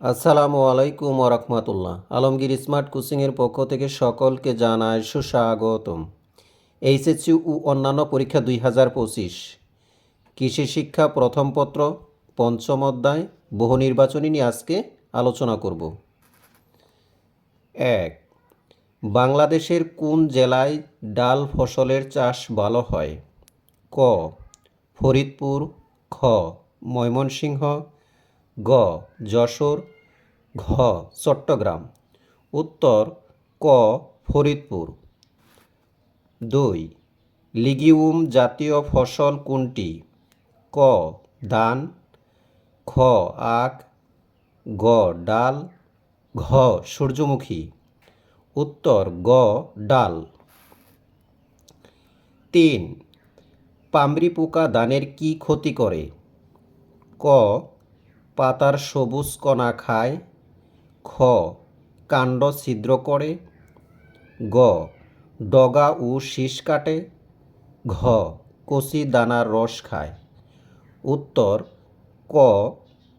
আসসালামু আলাইকুম ওরহমতুল্লাহ আলমগীর স্মার্ট কোচিংয়ের পক্ষ থেকে সকলকে জানায় সুস্বাগতম। এইচএসসি ও অন্যান্য পরীক্ষা দুই হাজার পঁচিশ। কৃষি শিক্ষা প্রথম পত্র, পঞ্চম অধ্যায়, বহু নির্বাচনী নিয়ে আজকে আলোচনা করব। এক, বাংলাদেশের কোন জেলায় ডাল ফসলের চাষ ভালো হয়? ক, ফরিদপুর, খ, ময়মনসিংহ, গ, যশোর ঘ, চট্টগ্রাম। উত্তর, ক, ফরিদপুর। দুই, লিগিউম জাতীয় ফসল কোনটি? ক, ধান। খ, আখ। গ, ডাল। ঘ, সূর্যমুখী। উত্তর, গ, ডাল। তিন, পামরি পোকা দানের কি ক্ষতি করে? ক, পাতার সবুজ কণা খায়। খ, কাণ্ড ছিদ্র করে। গ, ডগা ও শীষ কাটে। ঘ, কচি দানার রস খায়। উত্তর, ক,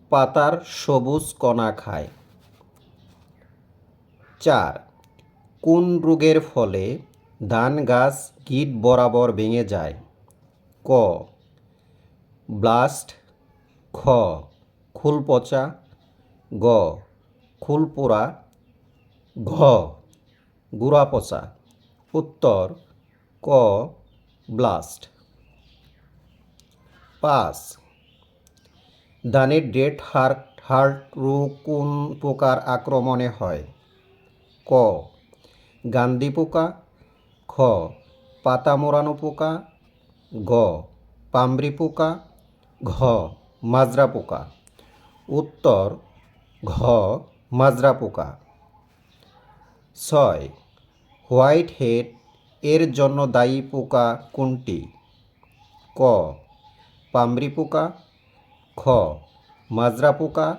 পাতার সবুজ কণা খায়। চার, কোন রোগের ফলে ধান গাছ গিট বরাবর ভেঙে যায়? ক, ব্লাস্ট। খ খুল পচা গ খুল পোড়া ঘ গুড়া পচা উত্তর, ক, ব্লাস্ট। পাঁচ ধানের ডেট হার্ট হার্ট রোগ কোন পোকার আক্রমণে হয়। ক, গান্ধী পোকা। খ পাতা মোড়ানো পোকা। গ, পামরি পোকা। ঘ, মাজরা পোকা। উত্তর, ঘ মাজরা পোকা। ছয়, হোয়াইট হেড এর জন্য দায়ী পোকা কোনটি? ক, পামরি পোকা। খ, মাজরা পোকা।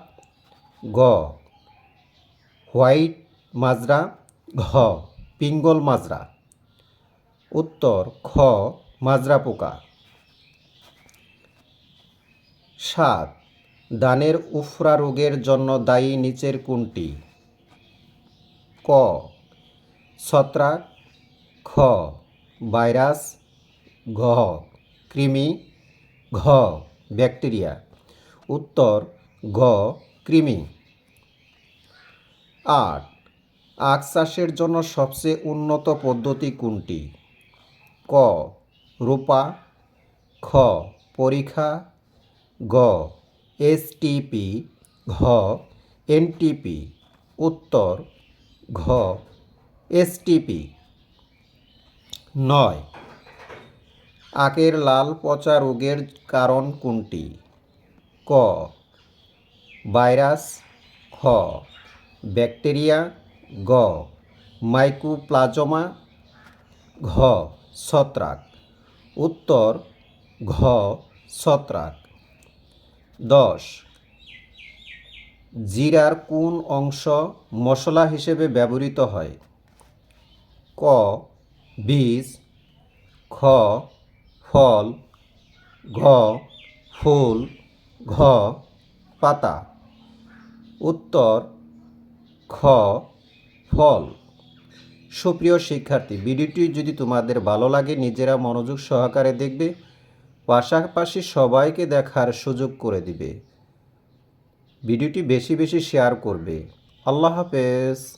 গ, হোয়াইট মাজরা। ঘ, পিঙ্গল মাজরা। উত্তর, খ, মাজরা পোকা। সাত দানের উফরা রোগের জন্য দায়ী নিচের কোনটি? ক. ছত্রাক, খ. ভাইরাস, ঘ. কৃমি, ঘ. ব্যাকটেরিয়া। উত্তর, ঘ. কৃমি। আট. আখ চাষের জন্য সবচেয়ে উন্নত পদ্ধতি কোনটি? ক. রূপা, খ. পরীক্ষা, গ. এসটিপি ঘ এনটিপি উত্তর, ঘ এসটিপি নয়। আখের লাল পচা রোগের কারণ কোনটি? ক। ভাইরাস, খ। ব্যাকটেরিয়া, গ। মাইকোপ্লাজমা, ঘ। ছত্রাক। উত্তর, ঘ। ছত্রাক। দশ। জিরার কোন অংশ মশলা হিসেবে ব্যবহৃত হয়? ক, বীজ, খ, ফল, ঘ, ফুল, ঘ, পাতা। উত্তর, খ, ফল। সুপ্রিয় শিক্ষার্থী, ভিডিওটি যদি তোমাদের ভালো লাগে, নিজেরা মনোযোগ সহকারে দেখবে। পাশাপাশি সবাইকে দেখার সুযোগ করে দিবে। ভিডিওটি বেশি বেশি শেয়ার করবে। আল্লাহ হাফেজ।